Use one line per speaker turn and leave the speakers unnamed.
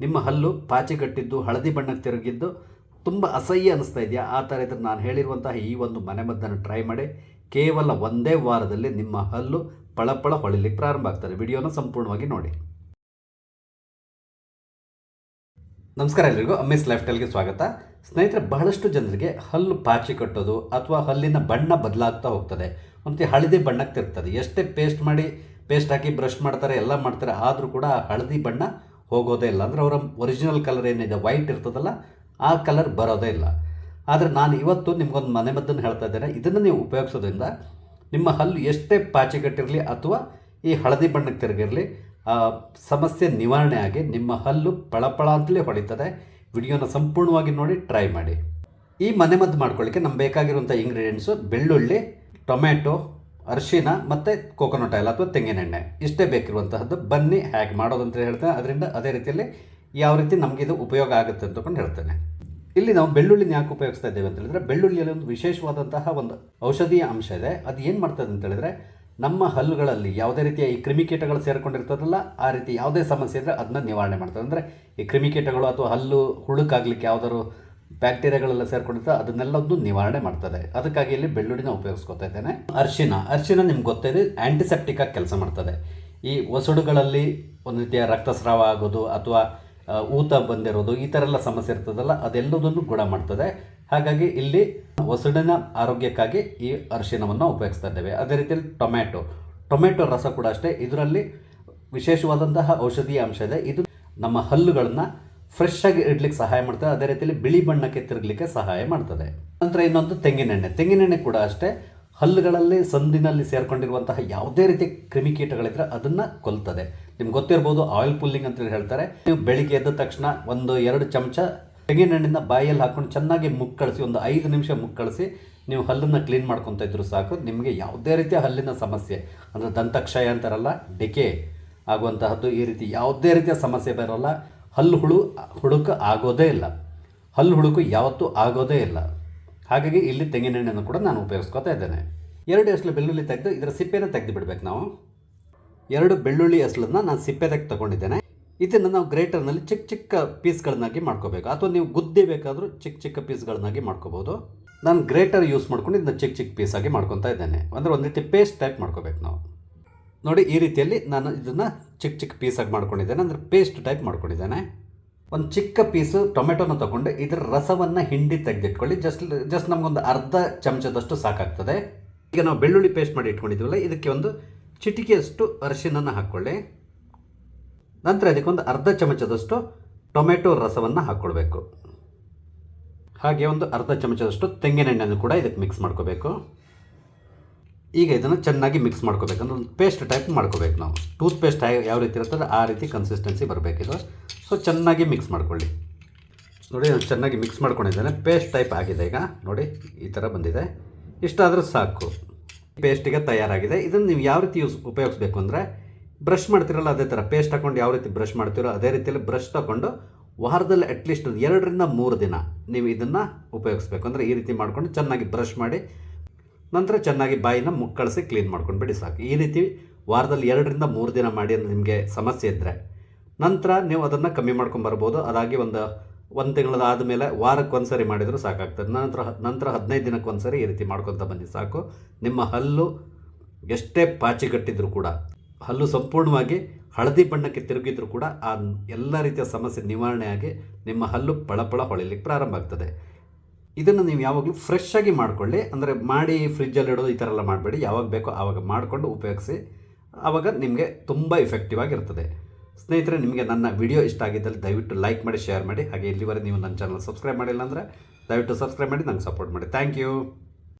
ನಿಮ್ಮ ಹಲ್ಲು ಪಾಚಿ ಕಟ್ಟಿದ್ದು, ಹಳದಿ ಬಣ್ಣಕ್ಕೆ ತಿರುಗಿದ್ದು ತುಂಬ ಅಸಹ್ಯ ಅನಿಸ್ತಾ ಇದೆಯಾ? ಆ ಥರ ಇದ್ರೆ ನಾನು ಹೇಳಿರುವಂತಹ ಈ ಒಂದು ಮನೆಮದ್ದನ್ನು ಟ್ರೈ ಮಾಡಿ. ಕೇವಲ ಒಂದೇ ವಾರದಲ್ಲಿ ನಿಮ್ಮ ಹಲ್ಲು ಪಳಪಳ ಹೊಳಿಲಿಕ್ಕೆ ಪ್ರಾರಂಭ ಆಗ್ತದೆ. ವಿಡಿಯೋನ ಸಂಪೂರ್ಣವಾಗಿ ನೋಡಿ. ನಮಸ್ಕಾರ ಎಲ್ರಿಗೂ. ಅಮ್ಮಿಸ್ ಲೈಫ್ ಸ್ಟೈಲ್ಗೆ ಸ್ವಾಗತ. ಸ್ನೇಹಿತರೆ, ಬಹಳಷ್ಟು ಜನರಿಗೆ ಹಲ್ಲು ಪಾಚಿ ಕಟ್ಟೋದು ಅಥವಾ ಹಲ್ಲಿನ ಬಣ್ಣ ಬದಲಾಗ್ತಾ ಹೋಗ್ತದೆ. ಒಂದು ಹಳದಿ ಬಣ್ಣಕ್ಕೆ ತಿರ್ತದೆ ಎಷ್ಟೇ ಪೇಸ್ಟ್ ಮಾಡಿ ಪೇಸ್ಟ್ ಹಾಕಿ ಬ್ರಷ್ ಮಾಡ್ತಾರೆ, ಎಲ್ಲ ಮಾಡ್ತಾರೆ. ಆದರೂ ಕೂಡ ಹಳದಿ ಬಣ್ಣ ಹೋಗೋದೇ ಇಲ್ಲ. ಅಂದರೆ ಅವರ ಒರಿಜಿನಲ್ ಕಲರ್ ಏನಿದೆ ವೈಟ್ ಇರ್ತದಲ್ಲ, ಆ ಕಲರ್ ಬರೋದೇ ಇಲ್ಲ. ಆದರೆ ನಾನು ಇವತ್ತು ನಿಮಗೊಂದು ಮನೆ ಮದ್ದನ್ನು ಹೇಳ್ತಾ ಇದ್ದೇನೆ. ಇದನ್ನು ನೀವು ಉಪಯೋಗಿಸೋದ್ರಿಂದ ನಿಮ್ಮ ಹಲ್ಲು ಎಷ್ಟೇ ಪಾಚಿಗಟ್ಟಿರಲಿ ಅಥವಾ ಈ ಹಳದಿ ಬಣ್ಣಕ್ಕೆ ತಿರುಗಿರಲಿ ಸಮಸ್ಯೆ ನಿವಾರಣೆ ಆಗಿ ನಿಮ್ಮ ಹಲ್ಲು ಪಳಪಳ ಅಂತಲೇ ಹೊಳಿತದೆ. ವಿಡಿಯೋನ ಸಂಪೂರ್ಣವಾಗಿ ನೋಡಿ ಟ್ರೈ ಮಾಡಿ. ಈ ಮನೆಮದ್ದು ಮಾಡ್ಕೊಳ್ಳಿಕ್ಕೆ ನಮ್ಗೆ ಬೇಕಾಗಿರುವಂಥ ಇಂಗ್ರೀಡಿಯೆಂಟ್ಸು ಬೆಳ್ಳುಳ್ಳಿ ಟೊಮೆಟೊ ಅರಿಶಿನ ಮತ್ತು ಕೋಕೋನಟ್ ಆಯಿಲ್ ಅಥವಾ ತೆಂಗಿನೆಣ್ಣೆ. ಇಷ್ಟೇ ಬೇಕಿರುವಂತಹದ್ದು ಬನ್ನಿ ಹೇಗೆ ಮಾಡೋದಂತ ಹೇಳ್ತೇನೆ. ಅದರಿಂದ ಅದೇ ರೀತಿಯಲ್ಲಿ ಯಾವ ರೀತಿ ನಮಗೆ ಇದು ಉಪಯೋಗ ಆಗುತ್ತೆ ಅಂತಕೊಂಡು ಹೇಳ್ತೇನೆ. ಇಲ್ಲಿ ನಾವು ಬೆಳ್ಳುಳ್ಳಿನ ಯಾಕೆ ಉಪಯೋಗಿಸ್ತಾ ಇದ್ದೇವೆ ಅಂತ ಹೇಳಿದ್ರೆ, ಬೆಳ್ಳುಳ್ಳಿಯಲ್ಲಿ ಒಂದು ವಿಶೇಷವಾದಂತಹ ಒಂದು ಔಷಧೀಯ ಅಂಶ ಇದೆ. ಅದು ಏನು ಮಾಡ್ತದೆ ಅಂತ ಹೇಳಿದ್ರೆ, ನಮ್ಮ ಹಲ್ಲುಗಳಲ್ಲಿ ಯಾವುದೇ ರೀತಿಯ ಈ ಕ್ರಿಮಿಕೀಟಗಳು ಸೇರಿಕೊಂಡಿರ್ತದಲ್ಲ, ಆ ರೀತಿ ಯಾವುದೇ ಸಮಸ್ಯೆ ಇದ್ದರೆ ಅದನ್ನ ನಿವಾರಣೆ ಮಾಡ್ತದೆ. ಅಂದರೆ ಈ ಕ್ರಿಮಿಕೀಟಗಳು ಅಥವಾ ಹಲ್ಲು ಹುಳುಕಾಗ್ಲಿಕ್ಕೆ ಯಾವ್ದಾದ್ರು ಬ್ಯಾಕ್ಟೀರಿಯಾಗಳೆಲ್ಲ ಸೇರ್ಕೊಂಡಿರ್ತದೆ ಅದನ್ನೆಲ್ಲದ್ದು ನಿವಾರಣೆ ಮಾಡ್ತದೆ. ಅದಕ್ಕಾಗಿ ಇಲ್ಲಿ ಬೆಳ್ಳುಳ್ಳಿನ ಉಪಯೋಗಿಸ್ಕೊತಾ ಇದ್ದೇನೆ. ಅರಿಶಿನ ಅರಿಶಿನ ನಿಮ್ಗೆ ಗೊತ್ತಿದೆ ಆ್ಯಂಟಿಸೆಪ್ಟಿಕ್ ಆಗಿ ಕೆಲಸ ಮಾಡ್ತದೆ. ಈ ಒಸಡುಗಳಲ್ಲಿ ಒಂದು ರೀತಿಯ ರಕ್ತಸ್ರಾವ ಆಗೋದು ಅಥವಾ ಊತ ಬಂದಿರೋದು, ಈ ಥರ ಎಲ್ಲ ಸಮಸ್ಯೆ ಇರ್ತದಲ್ಲ, ಅದೆಲ್ಲದನ್ನು ಗುಣ ಮಾಡ್ತದೆ. ಹಾಗಾಗಿ ಇಲ್ಲಿ ಒಸಡಿನ ಆರೋಗ್ಯಕ್ಕಾಗಿ ಈ ಅರಿಶಿನವನ್ನು ಉಪಯೋಗಿಸ್ತಾ ಇದ್ದೇವೆ. ಅದೇ ರೀತಿಯಲ್ಲಿ ಟೊಮ್ಯಾಟೊ. ಟೊಮೆಟೊ ರಸ ಕೂಡ ಅಷ್ಟೇ. ಇದರಲ್ಲಿ ವಿಶೇಷವಾದಂತಹ ಔಷಧೀಯ ಅಂಶ ಇದೆ. ಇದು ನಮ್ಮ ಹಲ್ಲುಗಳನ್ನು ಫ್ರೆಶ್ ಆಗಿ ಇಡ್ಲಿಕ್ಕೆ ಸಹಾಯ ಮಾಡ್ತದೆ. ಅದೇ ರೀತಿಯಲ್ಲಿ ಬಿಳಿ ಬಣ್ಣಕ್ಕೆ ತಿರುಗಲಿಕ್ಕೆ ಸಹಾಯ ಮಾಡ್ತದೆ. ನಂತರ ಇನ್ನೊಂದು ತೆಂಗಿನೆಣ್ಣೆ. ತೆಂಗಿನೆಣ್ಣೆ ಕೂಡ ಅಷ್ಟೇ. ಹಲ್ಲುಗಳಲ್ಲಿ, ಸಂದಿನಲ್ಲಿ ಸೇರ್ಕೊಂಡಿರುವಂತಹ ಯಾವುದೇ ರೀತಿ ಕ್ರಿಮಿಕೀಟಗಳಿದ್ರೆ ಅದನ್ನು ಕೊಲ್ತದೆ. ನಿಮ್ಗೆ ಗೊತ್ತಿರ್ಬೋದು ಆಯಿಲ್ ಪುಲ್ಲಿಂಗ್ ಅಂತ ಹೇಳ್ತಾರೆ. ನೀವು ಬೆಳಿಗ್ಗೆ ಎದ್ದ ತಕ್ಷಣ ಒಂದು ಎರಡು ಚಮಚ ತೆಂಗಿನೆಣ್ಣೆನ ಬಾಯಲ್ಲಿ ಹಾಕೊಂಡು ಚೆನ್ನಾಗಿ ಮುಕ್ಕಳಿಸಿ, ಒಂದು ಐದು ನಿಮಿಷ ಮುಕ್ಕಳಿಸಿ ನೀವು ಹಲ್ಲನ್ನು ಕ್ಲೀನ್ ಮಾಡ್ಕೊತಾ ಇದ್ರು ಸಾಕು. ನಿಮಗೆ ಯಾವುದೇ ರೀತಿಯ ಹಲ್ಲಿನ ಸಮಸ್ಯೆ, ಅಂದರೆ ದಂತಕ್ಷಯ ಅಂತಾರಲ್ಲ, ಡಿಕೆ ಆಗುವಂತಹದ್ದು ಈ ರೀತಿ ಯಾವುದೇ ರೀತಿಯ ಸಮಸ್ಯೆ ಬರೋಲ್ಲ. ಹಲ್ಲು ಹುಳು, ಹುಡುಕ ಆಗೋದೇ ಇಲ್ಲ. ಹಲ್ಲು ಹುಡುಕು ಯಾವತ್ತೂ ಆಗೋದೇ ಇಲ್ಲ. ಹಾಗಾಗಿ ಇಲ್ಲಿ ತೆಂಗಿನೆಣ್ಣೆಯನ್ನು ಕೂಡ ನಾನು ಉಪಯೋಗಿಸ್ಕೊತಾ ಇದ್ದೇನೆ. ಎರಡು ಎಸಳು ಬೆಳ್ಳುಳ್ಳಿ ತೆಗೆದು ಇದರ ಸಿಪ್ಪೆನ ತೆಗೆದು ಬಿಡಬೇಕು ನಾವು. ಎರಡು ಬೆಳ್ಳುಳ್ಳಿ ಎಸಲನ್ನ ನಾನು ಸಿಪ್ಪೆ ತೆಗೆದು ತಗೊಂಡಿದ್ದೇನೆ. ಇದನ್ನು ನಾವು ಗ್ರೇಟರ್ನಲ್ಲಿ ಚಿಕ್ಕ ಚಿಕ್ಕ ಪೀಸ್ಗಳನ್ನಾಗಿ ಮಾಡ್ಕೋಬೇಕು. ಅಥವಾ ನೀವು ಗುದ್ದಿ ಬೇಕಾದರೂ ಚಿಕ್ಕ ಚಿಕ್ಕ ಪೀಸ್ಗಳನ್ನಾಗಿ ಮಾಡ್ಕೋಬೋದು. ನಾನು ಗ್ರೇಟರ್ ಯೂಸ್ ಮಾಡ್ಕೊಂಡು ಇದನ್ನ ಚಿಕ್ಕ ಚಿಕ್ಕ ಪೀಸಾಗಿ ಮಾಡ್ಕೊತಾ ಇದ್ದೇನೆ. ಅಂದರೆ ಒಂದು ರೀತಿ ಪೇಸ್ಟ್ ಟೈಪ್ ಮಾಡ್ಕೋಬೇಕು ನಾವು. ನೋಡಿ ಈ ರೀತಿಯಲ್ಲಿ ನಾನು ಇದನ್ನು ಚಿಕ್ಕ ಚಿಕ್ಕ ಪೀಸಾಗಿ ಮಾಡ್ಕೊಂಡಿದ್ದೇನೆ, ಅಂದರೆ ಪೇಸ್ಟ್ ಟೈಪ್ ಮಾಡ್ಕೊಂಡಿದ್ದೇನೆ. ಒಂದು ಚಿಕ್ಕ ಪೀಸು ಟೊಮೆಟೊನ ತೊಗೊಂಡು ಇದರ ರಸವನ್ನು ಹಿಂಡಿ ತೆಗೆದಿಟ್ಕೊಳ್ಳಿ ಜಸ್ಟ್ ಜಸ್ಟ್ ನಮಗೊಂದು ಅರ್ಧ ಚಮಚದಷ್ಟು ಸಾಕಾಗ್ತದೆ. ಈಗ ನಾವು ಬೆಳ್ಳುಳ್ಳಿ ಪೇಸ್ಟ್ ಮಾಡಿ ಇಟ್ಕೊಂಡಿದ್ದೀವಲ್ಲ ಇದಕ್ಕೆ ಒಂದು ಚಿಟಿಕೆಯಷ್ಟು ಅರಿಶಿನನ್ನು ಹಾಕ್ಕೊಳ್ಳಿ. ನಂತರ ಇದಕ್ಕೆ ಒಂದು ಅರ್ಧ ಚಮಚದಷ್ಟು ಟೊಮೆಟೊ ರಸವನ್ನು ಹಾಕ್ಕೊಳ್ಬೇಕು ಹಾಗೆ ಒಂದು ಅರ್ಧ ಚಮಚದಷ್ಟು ತೆಂಗಿನೆಣ್ಣೆಯನ್ನು ಕೂಡ ಇದಕ್ಕೆ ಮಿಕ್ಸ್ ಮಾಡ್ಕೋಬೇಕು. ಈಗ ಇದನ್ನು ಚೆನ್ನಾಗಿ ಮಿಕ್ಸ್ ಮಾಡ್ಕೋಬೇಕು. ಅಂದ್ರೆ ಒಂದು ಪೇಸ್ಟ್ ಟೈಪ್ ಮಾಡ್ಕೋಬೇಕು ನಾವು. ಟೂತ್ ಪೇಸ್ಟ್ ಯಾವ ರೀತಿ ಇರ್ತದೆ ಆ ರೀತಿ ಕನ್ಸಿಸ್ಟೆನ್ಸಿ ಬರಬೇಕಿದು ಸೊ ಚೆನ್ನಾಗಿ ಮಿಕ್ಸ್ ಮಾಡ್ಕೊಳ್ಳಿ. ನೋಡಿ, ನಾನು ಚೆನ್ನಾಗಿ ಮಿಕ್ಸ್ ಮಾಡ್ಕೊಂಡಿದ್ದೇನೆ. ಪೇಸ್ಟ್ ಟೈಪ್ ಆಗಿದೆ ಈಗ. ನೋಡಿ, ಈ ಥರ ಬಂದಿದೆ. ಇಷ್ಟಾದರೂ ಸಾಕು. ಪೇಸ್ಟಿಗೆ ತಯಾರಾಗಿದೆ. ಇದನ್ನು ನೀವು ಯಾವ ರೀತಿ ಯೂಸ್ ಉಪಯೋಗಿಸ್ಬೇಕು ಅಂದರೆ ಬ್ರಷ್ ಮಾಡ್ತಿರಲ್ಲ ಅದೇ ಥರ ಪೇಸ್ಟ್ ಹಾಕೊಂಡು ಯಾವ ರೀತಿ ಬ್ರಷ್ ಮಾಡ್ತೀರೋ ಅದೇ ರೀತಿಯಲ್ಲಿ ಬ್ರಷ್ ತಗೊಂಡು ವಾರದಲ್ಲಿ ಅಟ್ಲೀಸ್ಟ್ ಒಂದು ಎರಡರಿಂದ ಮೂರು ದಿನ ನೀವು ಇದನ್ನು ಉಪಯೋಗಿಸ್ಬೇಕು. ಅಂದರೆ ಈ ರೀತಿ ಮಾಡ್ಕೊಂಡು ಚೆನ್ನಾಗಿ ಬ್ರಷ್ ಮಾಡಿ ನಂತರ ಚೆನ್ನಾಗಿ ಬಾಯಿನ ಮುಕ್ಕಳಿಸಿ ಕ್ಲೀನ್ ಮಾಡ್ಕೊಂಡು ಬಿಡಿ ಸಾಕು. ಈ ರೀತಿ ವಾರದಲ್ಲಿ ಎರಡರಿಂದ ಮೂರು ದಿನ ಮಾಡಿ ಅಂದರೆ ನಿಮಗೆ ಸಮಸ್ಯೆ ಇದ್ದರೆ ನಂತರ ನೀವು ಅದನ್ನು ಕಮ್ಮಿ ಮಾಡ್ಕೊಂಡು ಬರ್ಬೋದು. ಅದಾಗಿ ಒಂದು ಒಂದು ತಿಂಗಳದ ಆದಮೇಲೆ ವಾರಕ್ಕೆ ಒಂದು ಸರಿ ಮಾಡಿದರೂ ಸಾಕಾಗ್ತದೆ. ನಂತರ ನಂತರ ಹದಿನೈದು ದಿನಕ್ಕೆ ಒಂದು ಸರಿ ಈ ರೀತಿ ಮಾಡ್ಕೊತ ಬನ್ನಿ ಸಾಕು. ನಿಮ್ಮ ಹಲ್ಲು ಎಷ್ಟೇ ಪಾಚಿಗಟ್ಟಿದ್ರೂ ಕೂಡ, ಹಲ್ಲು ಸಂಪೂರ್ಣವಾಗಿ ಹಳದಿ ಬಣ್ಣಕ್ಕೆ ತಿರುಗಿದ್ರೂ ಕೂಡ ಆ ಎಲ್ಲ ರೀತಿಯ ಸಮಸ್ಯೆ ನಿವಾರಣೆಯಾಗಿ ನಿಮ್ಮ ಹಲ್ಲು ಪಳಪಳ ಹೊಳಿಲಿಕ್ಕೆ ಪ್ರಾರಂಭ ಆಗ್ತದೆ. ಇದನ್ನು ನೀವು ಯಾವಾಗಲೂ ಫ್ರೆಶ್ ಆಗಿ ಮಾಡ್ಕೊಳ್ಳಿ. ಅಂದರೆ ಮಾಡಿ ಫ್ರಿಜ್ಜಲ್ಲಿ ಇಡೋದು ಈ ಥರ ಎಲ್ಲ ಮಾಡಬೇಡಿ. ಯಾವಾಗ ಬೇಕೋ ಆವಾಗ ಮಾಡಿಕೊಂಡು ಉಪಯೋಗಿಸಿ. ಆವಾಗ ನಿಮಗೆ ತುಂಬ ಇಫೆಕ್ಟಿವ್ ಆಗಿರ್ತದೆ. ಸ್ನೇಹಿತರೆ, ನಿಮಗೆ ನನ್ನ ವಿಡಿಯೋ ಇಷ್ಟ ಆಗಿದ್ದಲ್ಲಿ ದಯವಿಟ್ಟು ಲೈಕ್ ಮಾಡಿ ಶೇರ್ ಮಾಡಿ. ಹಾಗೆ ಇಲ್ಲಿವರೆಗೆ ನೀವು ನನ್ನ ಚಾನಲ್ ಸಬ್ಸ್ಕ್ರೈಬ್ ಮಾಡಿಲ್ಲ ಅಂದರೆ ದಯವಿಟ್ಟು ಸಬ್ಸ್ಕ್ರೈಬ್ ಮಾಡಿ, ನಂಗೆ ಸಪೋರ್ಟ್ ಮಾಡಿ. Thank you